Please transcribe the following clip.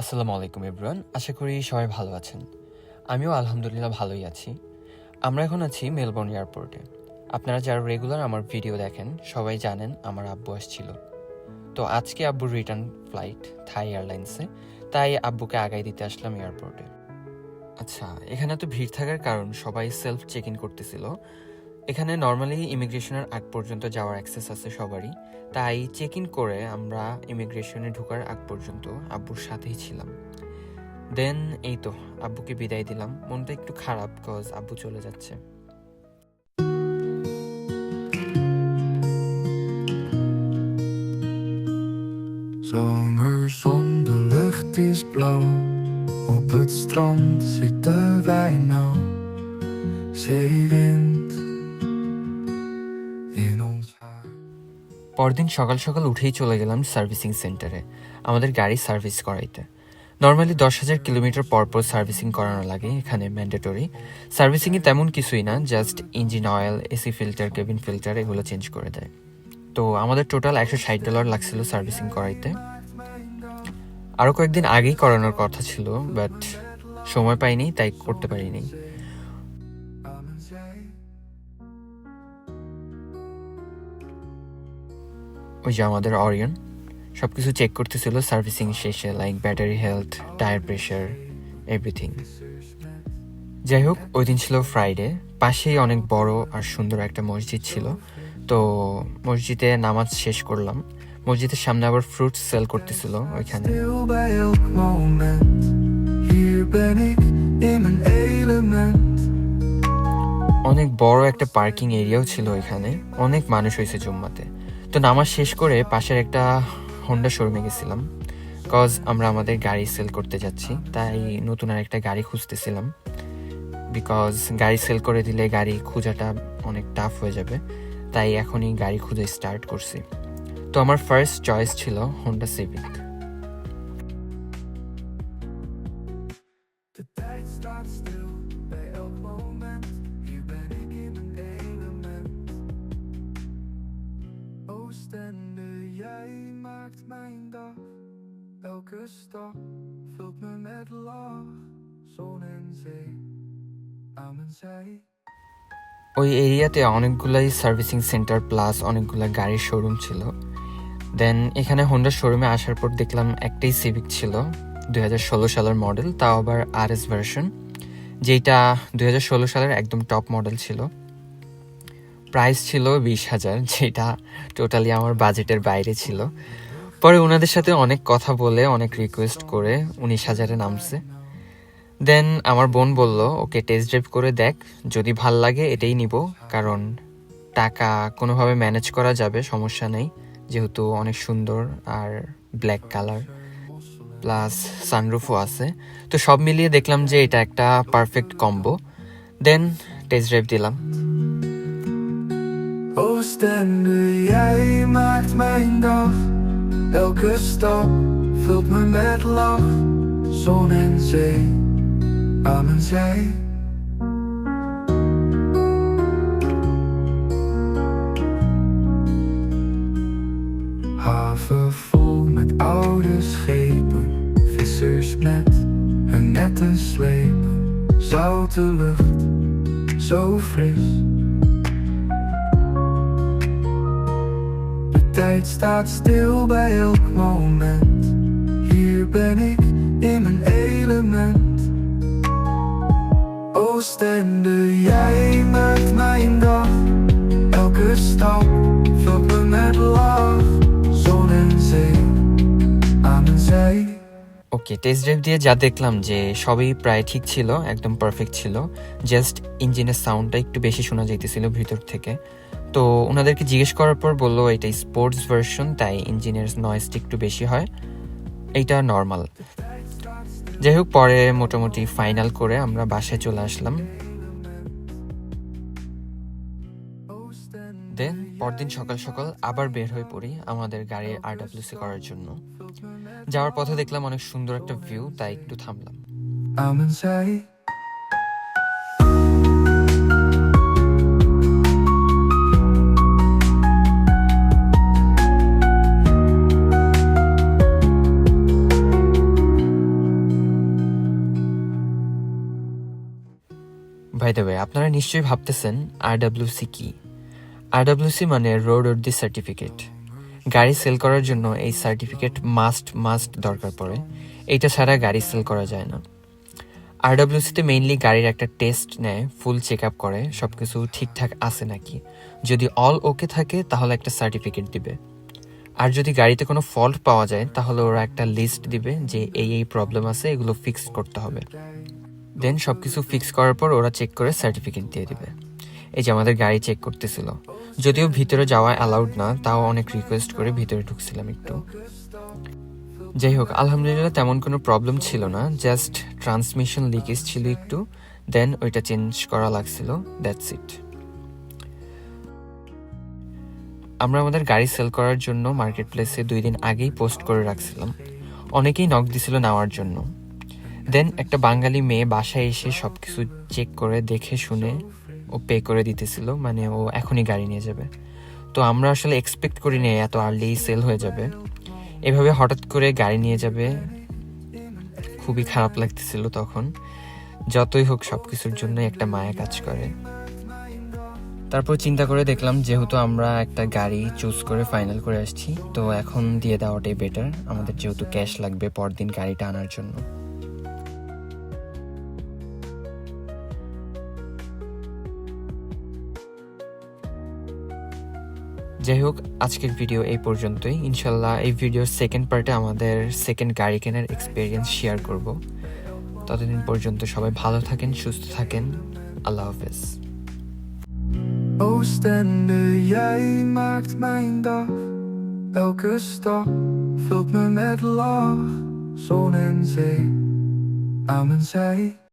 আসসালামু আলাইকুম ইব্রান আশা করি সবাই ভালো আছেন। আমিও আলহামদুলিল্লাহ ভালোই আছি। আমরা এখন আছি মেলবোর্ন এয়ারপোর্টে। আপনারা যারা রেগুলার আমার ভিডিও দেখেন, সবাই জানেন আমার আব্বু আসছিল। তো আজকে আব্বুর রিটার্ন ফ্লাইট থাই এয়ারলাইন্সে তাই আব্বুকে আগাই দিতে আসলাম এয়ারপোর্টে। আচ্ছা এখানে তো ভিড় থাকার কারণ সবাই সেলফ চেক ইন করতেছিল। এখানে নর্মালি ইমিগ্রেশনের আগ পর্যন্ত যাওয়ার অ্যাক্সেস আছে সবারই তাই চেক ইন করে আমরা ইমিগ্রেশনে ঢোকার আগ পর্যন্ত আব্বুর সাথেই ছিলাম দেন এই তো আব্বুকে বিদায় দিলাম মনটা একটু খারাপ কজ আব্বু চলে যাচ্ছে Zomerzon, de lucht is blauw. Op het strand nou. Zeewind পরদিন সকাল সকাল উঠেই চলে গেলাম সার্ভিসিং সেন্টারে, আমাদের গাড়ি সার্ভিস করাইতে। নর্মালি দশ হাজার কিলোমিটার পর পর সার্ভিসিং করানো লাগে এখানে ম্যান্ডেটরি। সার্ভিসিংয়ে তেমন কিছুই না just engine oil AC filter cabin filter এগুলো চেঞ্জ করে দেয়। তো আমাদের টোটাল একশো ষাট ডলার লাগছিল সার্ভিসিং করাইতে। আরও কয়েকদিন আগেই করানোর কথা ছিল বাট সময় পাইনি, তাই করতে পারিনি। ওই যে আমাদের অরিয়ন সব কিছু চেক করতেছিল সার্ভিসিং শেষে like battery health tyre pressure everything যাই হোক ওই দিন ছিল ফ্রাইডে পাশেই অনেক বড় আর সুন্দর একটা মসজিদ ছিল। তো মসজিদে নামাজ শেষ করলাম। মসজিদের সামনে আবার ফ্রুট সেল করতেছিল ওইখানে. অনেক বড় একটা পার্কিং এরিয়াও ছিল এখানে অনেক মানুষ হয়েছে জুম্মাতে। তো নামাজ শেষ করে পাশের একটা হোন্ডা শোরুমে গেছিলাম। কজ আমরা আমাদের গাড়ি সেল করতে যাচ্ছি, তাই নতুন আর একটা গাড়ি খুঁজতেছিলাম। বিকজ গাড়ি সেল করে দিলে গাড়ি খোঁজাটা অনেক টাফ হয়ে যাবে, তাই এখনই গাড়ি খুঁজে স্টার্ট করছি। তো আমার ফার্স্ট চয়েস ছিল Honda Civic Oostende, jij maakt mijn dag. Elke stap vult me met lach. Zon en zee aan mijn zij. ওই এরিয়াতে অনেকগুলাই সার্ভিসিং সেন্টার প্লাস অনেকগুলো গাড়ির শোরুম ছিল দেন এখানে হোন্ডা শোরুমে আসার পর দেখলাম একটাই সিভিক ছিল দুই হাজার ষোলো সালের মডেল তাও আবার আর এস ভার্সন যেটা দুই হাজার ষোলো সালের একদম টপ মডেল ছিল প্রাইস ছিল বিশ হাজার, যেটা টোটালি আমার বাজেটের বাইরে ছিল। পরে ওনাদের সাথে অনেক কথা বলে, অনেক রিকোয়েস্ট করে উনিশ হাজারে নামছে। দেন আমার বোন বলল, ওকে টেস্ট ড্রাইভ করে দেখ, যদি ভালো লাগে এটাই নিব, কারণ টাকা কোনোভাবে ম্যানেজ করা যাবে, সমস্যা নেই, যেহেতু অনেক সুন্দর আর ব্ল্যাক কালার প্লাস সানরুফও আছে। তো সব মিলিয়ে দেখলাম যে এটা একটা perfect combo then test drive দিলাম। Oostende, jij maakt mijn dag. Elke stap vult me met lach. Zon en zee aan mijn zij. Haven vol met oude schepen. Vissers met hun netten slepen. Zoute lucht, zo fris. Tijd staat stil bij elk moment. Hier ben ik in mijn element. Oostende, jij maakt mijn dag. Elke stap vult me met lach. Zon en zee aan mijn zij. Okay test drive দিয়ে যা দেখলাম যে সবই প্রায় ঠিক ছিল একদম perfect ছিল জাস্ট ইঞ্জিনের সাউন্ডটা একটু বেশি শোনা যাইতেছিল ভিতর থেকে তো ওনাদেরকে জিজ্ঞেস করার পর বলল, এটা স্পোর্টস ভার্সন তাই ইঞ্জিনের নয়েজটা একটু বেশি হয়। এইটা নর্মাল যাই হোক, পরে মোটামুটি ফাইনাল করে আমরা বাসায় চলে আসলাম। দেন পরদিন সকাল সকাল আবার বের হয়ে পড়ি আমাদের গাড়ির আরডাব্লিউসি করার জন্য। যাওয়ার পথে দেখলাম অনেক সুন্দর একটা ভিউ তাই একটু থামলাম। বাই দ্য ওয়ে আপনারা নিশ্চয়ই ভাবতেছেন আর আরডাব্লিউসি কি? আর আরডাব্লিউসি মানে রোড দি সার্টিফিকেট গাড়ি সেল করার জন্য এই সার্টিফিকেট মাস্ট মাস্ট দরকার পড়ে। এইটা ছাড়া গাড়ি সেল করা যায় না। আর আরডাব্লিউসিতে মেইনলি গাড়ির একটা টেস্ট নেয় ফুল চেক আপ করে সব কিছু ঠিকঠাক আছে নাকি? যদি অল ওকে থাকে, তাহলে একটা সার্টিফিকেট দিবে। আর যদি গাড়িতে কোনো ফল্ট পাওয়া যায়, তাহলে ওরা একটা লিস্ট দিবে যে এই এই প্রবলেম আছে, এগুলো ফিক্স করতে হবে। দেন সব কিছু ফিক্স করার পর ওরা চেক করে সার্টিফিকেট দিয়ে দিবে। এই যে আমাদের গাড়ি চেক করতেছিল। যদিও ভিতরে যাওয়া অ্যালাউড না, তাও অনেক রিকোয়েস্ট করে ভিতরে ঢুকছিলাম একটু। যাই হোক, আলহামদুলিল্লাহ তেমন কোনো প্রবলেম ছিল না জাস্ট ট্রান্সমিশন লিকেজ ছিল একটু দেন ওইটা চেঞ্জ করা লাগছিল দ্যাটস ইট আমরা আমাদের গাড়ি সেল করার জন্য মার্কেট প্লেসে দুই দিন আগেই পোস্ট করে রাখছিলাম। অনেকেই নক দিছিল নেওয়ার জন্য। দেন একটা বাঙালি মেয়ে বাসায় এসে সব কিছু চেক করে দেখে শুনে ও পে করে দিতেছিল মানে ও এখনই গাড়ি নিয়ে যাবে। তো আমরা আসলে এক্সপেক্ট করিনি এত আর্লি সেল হয়ে যাবে। এভাবে হঠাৎ করে গাড়ি নিয়ে যাবে, খুবই খারাপ লাগতেছিল তখন। যতই হোক সব কিছুর জন্য একটা মায়া কাজ করে। তারপর চিন্তা করে দেখলাম, যেহেতু আমরা একটা গাড়ি চুজ করে ফাইনাল করে আসছি, তো এখন দিয়ে দেওয়াটাই বেটার আমাদের যেহেতু ক্যাশ লাগবে পরদিন গাড়িটা আনার জন্য। যাই হোক আজকের ভিডিও এই পর্যন্তই ইনশাল্লাহ এই ভিডিওর সেকেন্ড পার্টে আমাদের সেকেন্ড গাড়ি কেনার এক্সপিরিয়েন্স শেয়ার করব ততদিন পর্যন্ত সবাই ভালো থাকেন, সুস্থ থাকেন আল্লাহ হাফেজ. Elke stap vult me met lach. Zon en zee aan mijn zij.